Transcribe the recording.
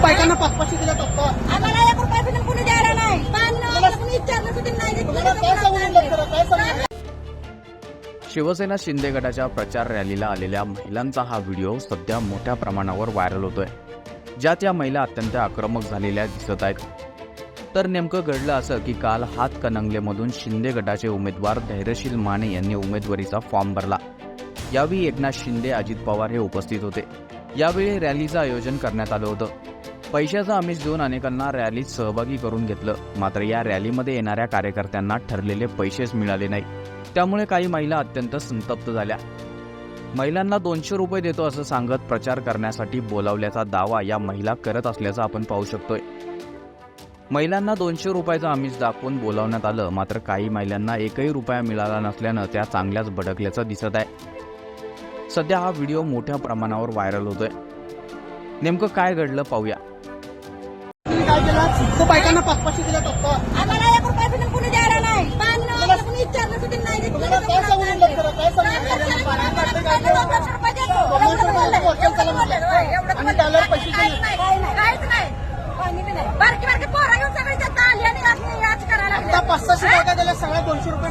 बायकांना पाच पाचशे दिला टप्पा आम्हाला एक रुपया कोणी द्यायला नाही. विचारलं सुद्धा नाही शिवसेना शिंदे गटाच्या प्रचार रॅलीला आलेल्या महिलांचा हा व्हिडिओ सध्या मोठ्या प्रमाणावर व्हायरल होतोय. ज्यात या महिला अत्यंत आक्रमक झालेल्या दिसत आहेत. तर नेमकं घडलं असं की काल हातकणंगलेमधून शिंदे गटाचे उमेदवार धैर्यशील माने यांनी उमेदवारीचा फॉर्म भरला. यावेळी एकनाथ शिंदे अजित पवार हे उपस्थित होते. यावेळी रॅलीचं आयोजन करण्यात आलं होतं. पैशाचं आमिष देऊन अनेकांना रॅलीत सहभागी करून घेतलं. मात्र या रॅलीमध्ये येणाऱ्या कार्यकर्त्यांना ठरलेले पैसेच मिळाले नाही. त्यामुळे काही महिला अत्यंत संतप्त झाल्या. महिलांना दोनशे रुपये देतो असं सांगत प्रचार करण्यासाठी बोलावल्याचा दावा या महिला करत असल्याचं आपण पाहू शकतोय. महिलांना दोनशे रुपयाचं आमिष दाखवून बोलावण्यात आलं. मात्र काही महिलांना एकही रुपया मिळाला नसल्यानं त्या चांगल्याच भडकल्याचं दिसत आहे. सध्या हा व्हिडिओ मोठ्या प्रमाणावर व्हायरल होतोय. नेमकं काय घडलं पाहूया. काय केला बायकांना पाच पाचशे दिला टप्पा आम्हाला एक रुपया सुद्धा कोणी द्यायला नाही. पान आम्हाला कोणी विचारलं सुद्धा नाही तुम्हाला काय सांगून दिलं त्याला? काय सांगून दिलं? आणि त्याला पैसे दिले. बारकी बारकी पोरं घेऊन सगळी त्यात आली आणि रात्री याच करायला लागली. आता पाच सहाशे बायका दिल्या सगळ्या दोनशे रुपये